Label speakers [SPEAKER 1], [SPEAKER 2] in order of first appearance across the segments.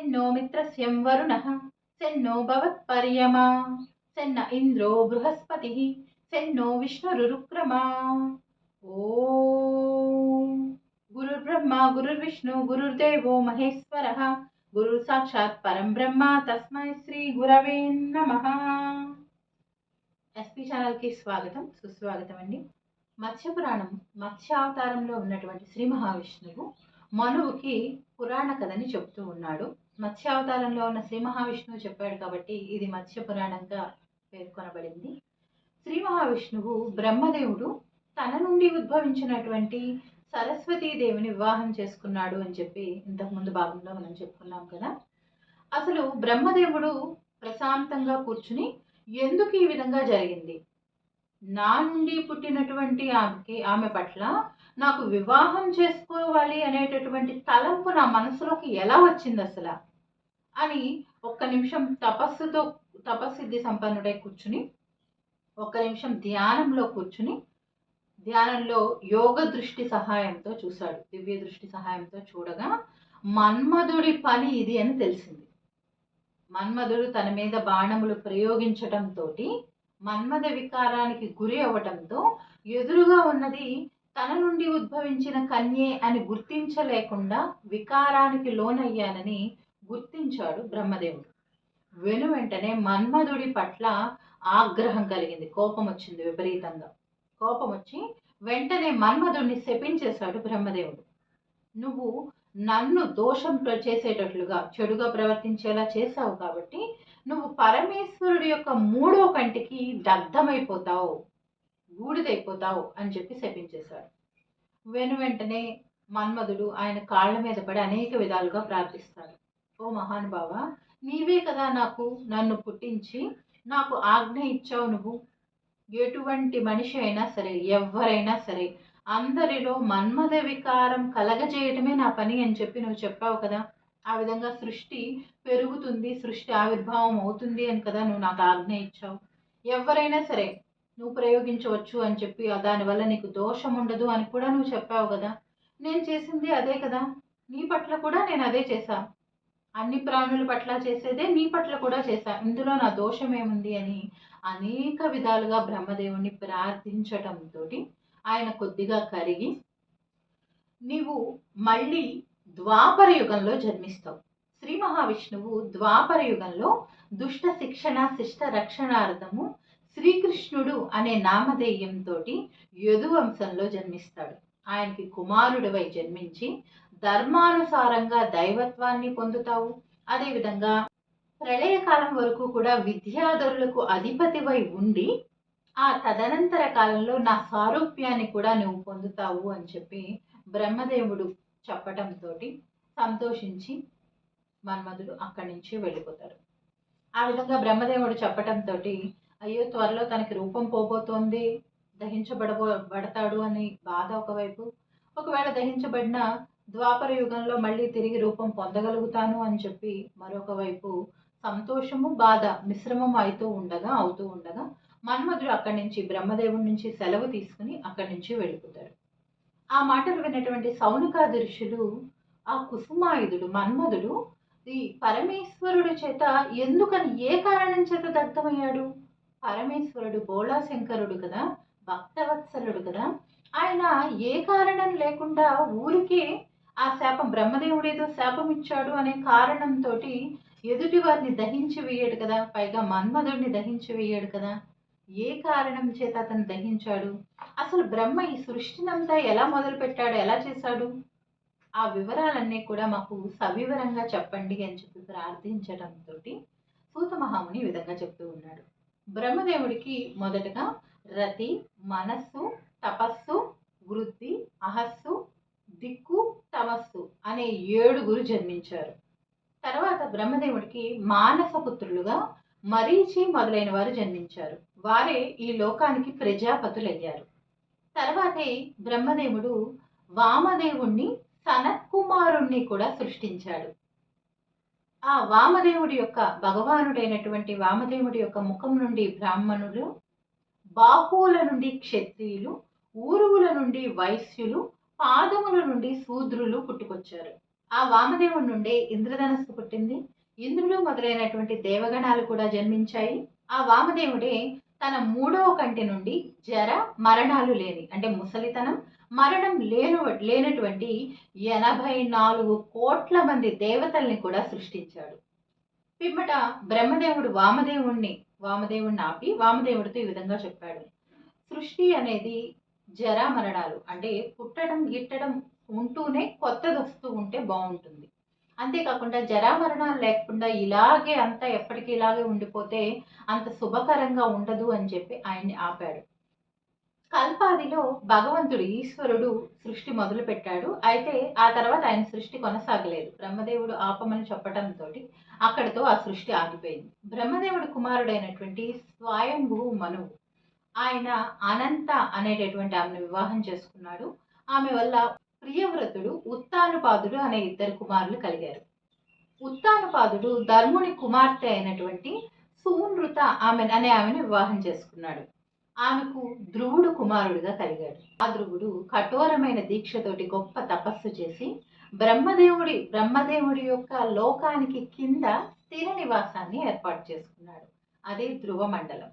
[SPEAKER 1] సెన్నో మిత్రస్యం వరుణః సెన్నో భవత్పర్యమా సెన్న ఇంద్రో బృహస్పతి సెన్నో విష్ణురుక్రమా ఓం గురుర్బ్రహ్మ గురుర్విష్ణు గురుర్దేవో మహేశ్వర గురు సాక్షాత్ పరం బ్రహ్మ తస్మై శ్రీ గురవే నమ. ఎస్పీ ఛానల్కి స్వాగతం సుస్వాగతం అండి మత్స్య పురాణం మత్స్యావతారంలో ఉన్నటువంటి శ్రీ మహావిష్ణువు మనువుకి పురాణ కథని చెప్తూ ఉన్నాడు. మత్స్యావతారంలో ఉన్న శ్రీ మహావిష్ణువు చెప్పాడు కాబట్టి ఇది మత్స్య పురాణంగా పేర్కొనబడింది. శ్రీ మహావిష్ణువు బ్రహ్మదేవుడు తన నుండి ఉద్భవించినటువంటి సరస్వతీదేవిని వివాహం చేసుకున్నాడు అని చెప్పి ఇంతకుముందు భాగంలో మనం చెప్పుకున్నాం కదా. అసలు బ్రహ్మదేవుడు ప్రశాంతంగా కూర్చుని ఎందుకు ఈ విధంగా జరిగింది? నా నుండి పుట్టినటువంటి ఆమెకి ఆమె పట్ల నాకు వివాహం చేసుకోవాలి అనేటటువంటి తలంపు నా మనసులోకి ఎలా వచ్చింది అసలు? అని ఒక్క నిమిషం తపస్సుతో తపస్సిద్ధి సంపన్నుడై కూర్చుని ఒక్క నిమిషం ధ్యానంలో కూర్చుని ధ్యానంలో యోగ దృష్టి సహాయంతో చూశాడు. దివ్య దృష్టి సహాయంతో చూడగా మన్మధుడి పని ఇది అని తెలిసింది. మన్మధుడు తన మీద బాణములు ప్రయోగించటంతో మన్మథ వికారానికి గురి అవ్వటంతో ఎదురుగా ఉన్నది తన నుండి ఉద్భవించిన కన్యే అని గుర్తించలేకుండా వికారానికి లోనయ్యానని గుర్తించాడు బ్రహ్మదేవుడు. వెను వెంటనే మన్మధుడి పట్ల ఆగ్రహం కలిగింది. కోపం వచ్చింది విపరీతంగా. కోపం వచ్చి వెంటనే మన్మధుడిని శపించేశాడు బ్రహ్మదేవుడు. నువ్వు నన్ను దోషం చేసేటట్లుగా చెడుగా ప్రవర్తించేలా చేశావు కాబట్టి నువ్వు పరమేశ్వరుడి యొక్క మూడో కంటికి దగ్ధమైపోతావు బూడిదైపోతావు అని చెప్పి శపించేశాడు. వెను వెంటనే మన్మధుడు ఆయన కాళ్ళ మీద పడి అనేక విధాలుగా ప్రార్థిస్తాడు. ఓ మహానుభావ నీవే కదా నాకు నన్ను పుట్టించి నాకు ఆజ్ఞ ఇచ్చావు నువ్వు. ఎటువంటి మనిషి అయినా సరే ఎవరైనా సరే అందరిలో మన్మద వికారం కలగజేయటమే నా పని అని చెప్పి నువ్వు చెప్పావు కదా. ఆ విధంగా సృష్టి పెరుగుతుంది సృష్టి ఆవిర్భావం అవుతుంది అని కదా నువ్వు నాకు ఆజ్ఞ ఇచ్చావు. ఎవరైనా సరే నువ్వు ప్రయోగించవచ్చు అని చెప్పి దానివల్ల నీకు దోషం ఉండదు అని కూడా నువ్వు చెప్పావు కదా. నేను చేసింది అదే కదా. నీ పట్ల కూడా నేను అదే చేశాను అన్ని ప్రాణుల పట్ల చేసేదే నీ పట్ల కూడా చేశా. ఇందులో నా దోషం ఏముంది అని అనేక విధాలుగా బ్రహ్మదేవుణ్ణి ప్రార్థించటంతో ఆయన కొద్దిగా కరిగి నీవు మళ్ళీ ద్వాపర యుగంలో జన్మిస్తావు. శ్రీ మహావిష్ణువు ద్వాపర యుగంలో దుష్ట శిక్షణ శిష్ట రక్షణార్థము శ్రీకృష్ణుడు అనే నామధేయంతో యదువంశంలో జన్మిస్తాడు. ఆయనకి కుమారుడివై జన్మించి ధర్మానుసారంగా దైవత్వాన్ని పొందుతావు. అదేవిధంగా ప్రళయకాలం వరకు కూడా విద్యాధరులకు అధిపతివై ఉండి ఆ తదనంతర కాలంలో నా సారూప్యాన్ని కూడా నువ్వు పొందుతావు అని చెప్పి బ్రహ్మదేవుడు చెప్పటంతో సంతోషించి మన్మధుడు అక్కడి నుంచి వెళ్ళిపోతారు ఆ విధంగా బ్రహ్మదేవుడు చెప్పటంతో అయ్యో త్వరలో తనకి రూపం పోబోతోంది. దహించబడబో పడతాడు అని బాధ ఒకవైపు. ఒకవేళ దహించబడిన ద్వాపర యుగంలో మళ్ళీ తిరిగి రూపం పొందగలుగుతాను అని చెప్పి మరొక వైపు సంతోషము బాధ మిశ్రమం అవుతూ ఉండగా అవుతూ ఉండగా మన్మధుడు అక్కడి నుంచి బ్రహ్మదేవుడి నుంచి సెలవు తీసుకుని అక్కడి నుంచి వెళ్ళిపోతారు ఆ మాటలు విన్నటువంటి సౌనకాది ఋషులు ఆ కుసుమాయుధుడు మన్మధుడు ఈ పరమేశ్వరుడు చేత ఎందుకని ఏ కారణం చేత దగ్ధమయ్యాడు? పరమేశ్వరుడు బోళాశంకరుడు కదా భక్తవత్సలుడు కదా ఆయన ఏ కారణం లేకుండా ఊరికే ఆ శాపం బ్రహ్మదేవుడేదో శాపం ఇచ్చాడు అనే కారణంతో ఎదుటి వారిని దహించి వేయడు కదా పైగా మన్మధుడిని దహించి వేయడు కదా. ఏ కారణం చేత అతను దహించాడు? అసలు బ్రహ్మ ఈ సృష్టినంతా ఎలా మొదలు పెట్టాడు ఎలా చేశాడు? ఆ వివరాలన్నీ కూడా మాకు సవివరంగా చెప్పండి అని చెప్పి ప్రార్థించడంతో సూత మహాముని ఈ విధంగా చెప్తూ ఉన్నాడు. బ్రహ్మదేవుడికి మొదటగా రతి మనస్సు తపస్సు వృద్ధి అహస్సు అనే ఏడుగురు జన్మించారు. తర్వాత బ్రహ్మదేవుడికి మానస పుత్రులుగా మరీచి మొదలైన వారు జన్మించారు. వారే ఈ లోకానికి ప్రజాపతులయ్యారు. తర్వాతే బ్రహ్మదేవుడు వామదేవుణ్ణి సనత్కుమారుణ్ణి కూడా సృష్టించాడు. ఆ వామదేవుడి యొక్క భగవానుడైనటువంటి వామదేవుడి యొక్క ముఖం నుండి బ్రాహ్మణులు బాహువుల నుండి క్షత్రియులు ఊరువుల నుండి వైశ్యులు పాదముల నుండి శూద్రులు పుట్టుకొచ్చారు. ఆ వామదేవుడి నుండే ఇంద్రధనస్సు పుట్టింది. ఇంద్రుడు మొదలైనటువంటి దేవగణాలు కూడా జన్మించాయి. ఆ వామదేవుడే తన మూడవ కంటి నుండి జర మరణాలు లేని అంటే ముసలితనం మరణం లేను లేనటువంటి ఎనభై నాలుగు కోట్ల మంది దేవతల్ని కూడా సృష్టించాడు. పిమ్మట బ్రహ్మదేవుడు వామదేవుణ్ణి వామదేవుణ్ణి ఆపి వామదేవుడితో ఈ విధంగా చెప్పాడు. సృష్టి అనేది జరా మరణాలు అంటే పుట్టడం గిట్టడం ఉంటూనే కొత్తది వస్తూ ఉంటే బాగుంటుంది. అంతేకాకుండా జరా మరణాలు లేకుండా ఇలాగే అంతా ఎప్పటికీ ఇలాగే ఉండిపోతే అంత శుభకరంగా ఉండదు అని చెప్పి ఆయన్ని ఆపాడు. కల్పాదిలో భగవంతుడు ఈశ్వరుడు సృష్టి మొదలు పెట్టాడు అయితే ఆ తర్వాత ఆయన సృష్టి కొనసాగలేదు. బ్రహ్మదేవుడు ఆపమని చెప్పడంతో అక్కడితో ఆ సృష్టి ఆగిపోయింది. బ్రహ్మదేవుడు కుమారుడైనటువంటి స్వయంభూ మనువు ఆయన అనంత అనేటటువంటి ఆమెను వివాహం చేసుకున్నాడు. ఆమె వల్ల ప్రియవ్రతుడు ఉత్తానుపాదుడు అనే ఇద్దరు కుమారులు కలిగారు. ఉత్తానుపాదుడు ధర్ముని కుమార్తె అయినటువంటి సూనృత ఆమె అనే ఆమెను వివాహం చేసుకున్నాడు. ఆమెకు ధ్రువుడు కుమారుడిగా కలిగాడు. ఆ ధ్రువుడు కఠోరమైన దీక్షతోటి గొప్ప తపస్సు చేసి బ్రహ్మదేవుడి బ్రహ్మదేవుడి యొక్క లోకానికి కింద స్థిర నివాసాన్ని ఏర్పాటు చేసుకున్నాడు. అదే ధ్రువ మండలం.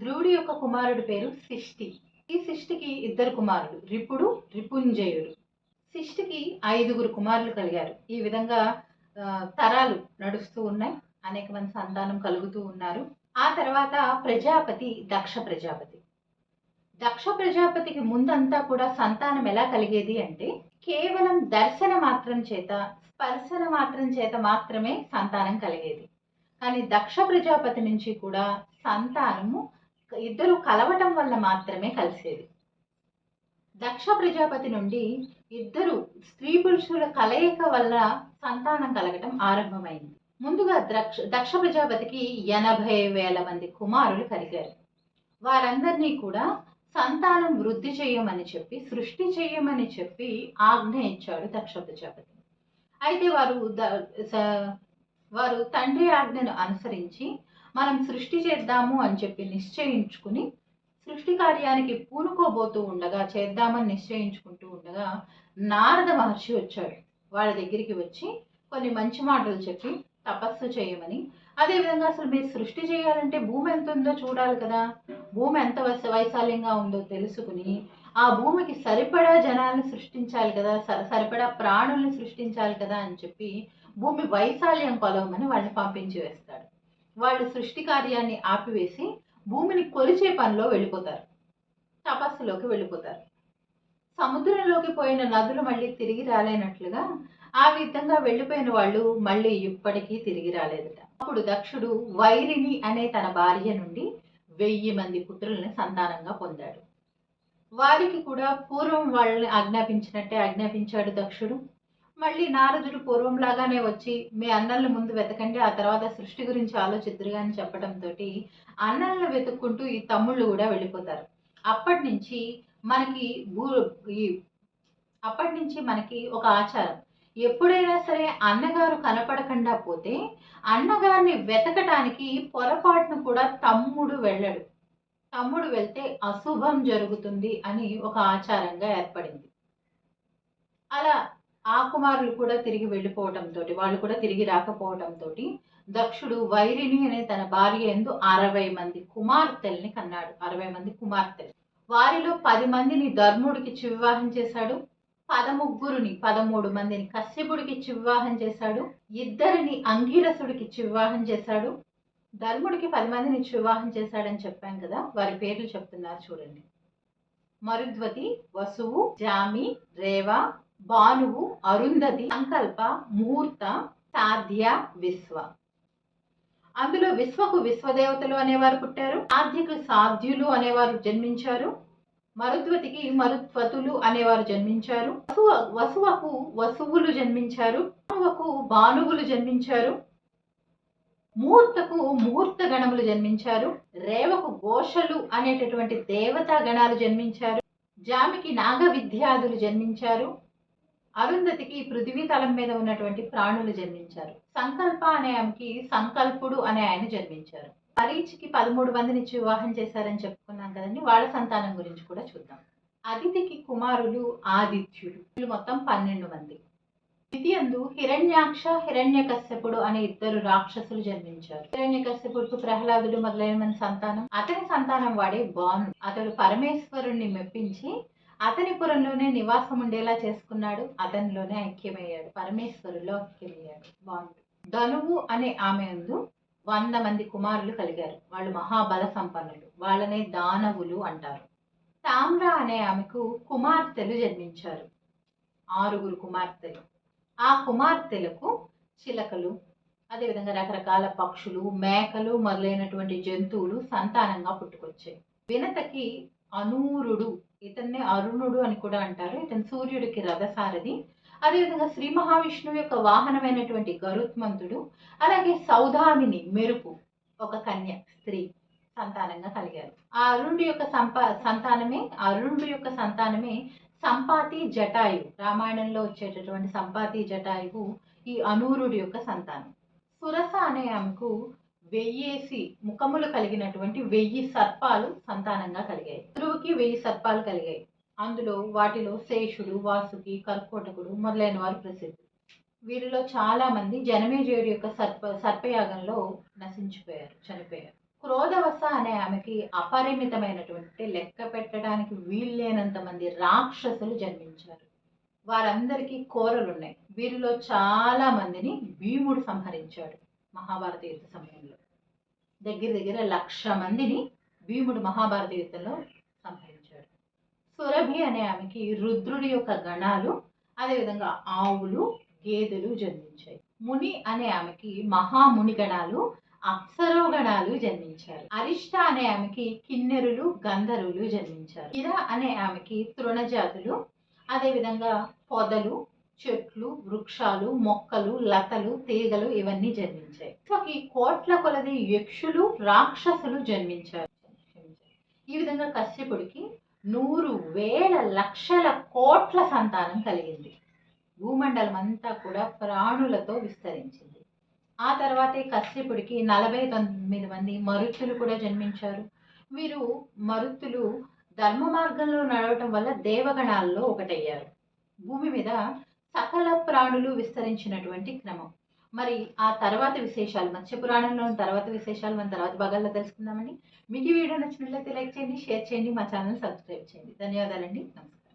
[SPEAKER 1] ధ్రువుడి యొక్క కుమారుడి పేరు శిష్టి ఈ శిష్టికి ఇద్దరు కుమారుడు రిపుడు రిపుంజయుడు. శిష్టికి ఐదుగురు కుమారులు కలిగారు. ఈ విధంగా తరాలు నడుస్తూ ఉన్నాయి. అనేక మంది సంతానం కలుగుతూ ఉన్నారు. ఆ తర్వాత ప్రజాపతి దక్ష ప్రజాపతి. దక్ష ప్రజాపతికి ముందంతా కూడా సంతానం ఎలా కలిగేది అంటే కేవలం దర్శన మాత్రం చేత స్పర్శన మాత్రం చేత మాత్రమే సంతానం కలిగేది. కానీ దక్ష ప్రజాపతి నుంచి కూడా సంతానము ఇద్దరు కలవటం వల్ల మాత్రమే కలిసేది. దక్ష ప్రజాపతి నుండి ఇద్దరు స్త్రీ పురుషుల కలయిక వల్ల సంతానం కలగటం ఆరంభమైంది. ముందుగా దక్ష దక్ష ప్రజాపతికి ఎనభై వేల మంది కుమారులు కలిగారు. వారందరినీ కూడా సంతానం వృద్ధి చేయమని చెప్పి సృష్టి చేయమని చెప్పి ఆజ్ఞ ఇచ్చాడు దక్ష ప్రజాపతి. అయితే వారు వారు తండ్రి ఆజ్ఞను అనుసరించి మనం సృష్టి చేద్దాము అని చెప్పి నిశ్చయించుకుని సృష్టి కార్యానికి పూనుకోబోతూ ఉండగా చేద్దామని నిశ్చయించుకుంటూ ఉండగా నారద మహర్షి వచ్చాడు. వాళ్ళ దగ్గరికి వచ్చి కొన్ని మంచి మాటలు చెప్పి తపస్సు చేయమని అదేవిధంగా అసలు మీరు సృష్టి చేయాలంటే భూమి ఎంత ఉందో చూడాలి కదా. భూమి ఎంత వస- వైశాల్యంగా ఉందో తెలుసుకుని ఆ భూమికి సరిపడా జనాలను సృష్టించాలి కదా స- సరిపడా ప్రాణుల్ని సృష్టించాలి కదా అని చెప్పి భూమి వైశాల్యం కొలవమని వాళ్ళని పంపించి వేస్తాడు. వాళ్ళు సృష్టి కార్యాన్ని ఆపివేసి భూమిని కొలిచే పనిలో వెళ్ళిపోతారు. తపస్సులోకి వెళ్ళిపోతారు. సముద్రంలోకి పోయిన నదులు మళ్ళీ తిరిగి రాలేనట్లుగా ఆ విధంగా వెళ్ళిపోయిన వాళ్ళు మళ్ళీ ఇప్పటికీ తిరిగి రాలేదట. అప్పుడు దక్షుడు వైరిని అనే తన భార్య నుండి వెయ్యి మంది పుత్రుల్ని సంతానంగా పొందాడు. వారికి కూడా పూర్వం వాళ్ళని ఆజ్ఞాపించినట్టే ఆజ్ఞాపించాడు దక్షుడు. మళ్ళీ నారదుడు పూర్వంలాగానే వచ్చి మీ అన్నల్ని ముందు వెతకండి ఆ తర్వాత సృష్టి గురించి ఆలోచిద్దురుగా అని చెప్పడంతో అన్నల్ని వెతుక్కుంటూ ఈ తమ్ముళ్ళు కూడా వెళ్ళిపోతారు. అప్పటి నుంచి మనకి భూ ఈ అప్పటి నుంచి మనకి ఒక ఆచారం. ఎప్పుడైనా సరే అన్నగారు కనపడకుండా పోతే అన్నగారిని వెతకటానికి పొరపాటును కూడా తమ్ముడు వెళ్ళడు. తమ్ముడు వెళ్తే అశుభం జరుగుతుంది అని ఒక ఆచారంగా ఏర్పడింది. అలా ఆ కుమారులు కూడా తిరిగి వెళ్ళిపోవటంతో వాళ్ళు కూడా తిరిగి రాకపోవటంతో దక్షుడు వైరిని అనే తన భార్య ఎందు అరవై మంది కుమార్తెల్ని కన్నాడు. అరవై మంది కుమార్తెలు. వారిలో పది మందిని ధర్ముడికి ఇచ్చి వివాహం చేశాడు. పదముగ్గురుని పదమూడు మందిని కశ్యపుడికి ఇచ్చి వివాహం చేశాడు. ఇద్దరిని అంగీరసుడికి ఇచ్చి వివాహం చేశాడు. ధర్ముడికి పది మందిని ఇచ్చి వివాహం చేశాడని చెప్పాం కదా వారి పేర్లు చెప్తున్నారు చూడండి. మరుద్వతి వసువు జామి రేవా భానువు అరుంధతి సంకల్ప ముహూర్త సాధ్య విశ్వ. అందులో విశ్వకు విశ్వదేవతలు అనేవారు పుట్టారు సాధ్యకు సాధ్యులు అనేవారు జన్మించారు మరుద్వతికి మరుత్వతులు అనేవారు జన్మించారు వసువ వసువకు వసువులు జన్మించారు భానువకు భానువులు జన్మించారు ముహూర్తకు ముహూర్త గణములు జన్మించారు రేవకు ఘోషలు అనేటటువంటి దేవతా గణాలు జన్మించారు జామికి నాగ విద్యాదులు జన్మించారు అరుంధతికి ఈ పృథివీ తలం మీద ఉన్నటువంటి ప్రాణులు జన్మించారు. సంకల్ప అనే ఆమెకి సంకల్పుడు అనే ఆయన జన్మించారు. పరీచ్కి పదమూడు మందిని వివాహం చేశారని చెప్పుకున్నాం కదండి వాళ్ళ సంతానం గురించి కూడా చూద్దాం. అదితికి కుమారులు ఆదిత్యుడు. వీళ్ళు మొత్తం పన్నెండు మంది. ద్వితీయందు హిరణ్యాక్ష హిరణ్యకశ్యపుడు అనే ఇద్దరు రాక్షసులు జన్మించారు. హిరణ్యకశ్యపుడు ప్రహ్లాదుడు మొదలైన సంతానం అతని సంతానం వాడే బాను. అతడు పరమేశ్వరుణ్ణి మెప్పించి అతని పురంలోనే నివాసం ఉండేలా చేసుకున్నాడు. అతనిలోనే ఐక్యమయ్యాడు. పరమేశ్వరులో ఐక్యమయ్యాడు. బాగుంది. ధనువు అనే ఆమె యందు వంద మంది కుమారులు కలిగారు. వాళ్ళు మహాబల సంపన్నులు. వాళ్ళనే దానవులు అంటారు. తామ్ర అనే ఆమెకు కుమార్తెలు జన్మించారు. ఆరుగురు కుమార్తెలు. ఆ కుమార్తెలకు చిలకలు అదేవిధంగా రకరకాల పక్షులు మేకలు మొదలైనటువంటి జంతువులు సంతానంగా పుట్టుకొచ్చాయి. వినతకి అనూరుడు. ఇతన్ని అరుణుడు అని కూడా అంటారు. ఇతను సూర్యుడికి రథసారథి అదేవిధంగా శ్రీ మహావిష్ణువు యొక్క వాహనమైనటువంటి గరుత్మంతుడు. అలాగే సౌధామిని మెరుపు ఒక కన్య స్త్రీ సంతానంగా కలిగారు. ఆ అరుణుడి యొక్క సంపా సంతానమే అరుణుడి యొక్క సంతానమే సంపాతి జటాయు రామాయణంలో వచ్చేటటువంటి సంపాతి జటాయువు ఈ అనూరుడి యొక్క సంతానం. సురస అనే ఆమెకు వెయ్యేసి ముఖములు కలిగినటువంటి వెయ్యి సర్పాలు సంతానంగా కలిగాయి. ధ్రువుకి వెయ్యి సర్పాలు కలిగాయి. అందులో వాటిలో శేషుడు వాసుకి కర్కోటకుడు మొదలైన వారు ప్రసిద్ధి వీరిలో చాలా మంది జనమేజయుడు యొక్క సర్ప సర్పయాగంలో నశించిపోయారు చనిపోయారు. క్రోధవస అనే ఆమెకి అపరిమితమైనటువంటి లెక్క పెట్టడానికి వీల్లేనంత మంది రాక్షసులు జన్మించారు. వారందరికీ కోరలు ఉన్నాయి వీరిలో చాలా మందిని భీముడు సంహరించాడు. మహాభారత యుద్ధ సమయంలో. దగ్గర దగ్గర లక్ష మందిని భీముడు మహాభారత యుద్ధంలో సంహరించాడు. సురభి అనే ఆమెకి రుద్రుడి యొక్క గణాలు అదేవిధంగా ఆవులు గేదెలు జన్మించాయి. ముని అనే ఆమెకి మహాముని గణాలు అప్సరోగణాలు జన్మించారు అరిష్ట అనే ఆమెకి కిన్నెరులు గంధర్వులు జన్మించారు. ఇర అనే ఆమెకి తృణజాతులు అదేవిధంగా పొదలు చెట్లు వృక్షాలు మొక్కలు లతలు తీగలు ఇవన్నీ జన్మించాయి. ఈ కోట్ల కొలది యక్షులు రాక్షసులు జన్మించారు. ఈ విధంగా కశ్యపుడికి నూరు వేల లక్షల కోట్ల సంతానం కలిగింది. భూమండలం అంతా కూడా ప్రాణులతో విస్తరించింది. ఆ తర్వాతే కశ్యపుడికి నలభై తొమ్మిది మంది మరుత్తులు కూడా జన్మించారు. వీరు మరుత్తులు ధర్మ మార్గంలో నడవటం వల్ల దేవగణాల్లో ఒకటయ్యారు. భూమి మీద సకల ప్రాణులు విస్తరించినటువంటి క్రమం. మరి ఆ తర్వాత విశేషాలు మత్స్య పురాణంలోని తర్వాత విశేషాలు మన తర్వాత భాగాల్లో తెలుసుకుందామండి. మీకు ఈ వీడియో నచ్చినట్లయితే లైక్ చేయండి షేర్ చేయండి మా ఛానల్ సబ్స్క్రైబ్ చేయండి. ధన్యవాదాలండి. నమస్కారం.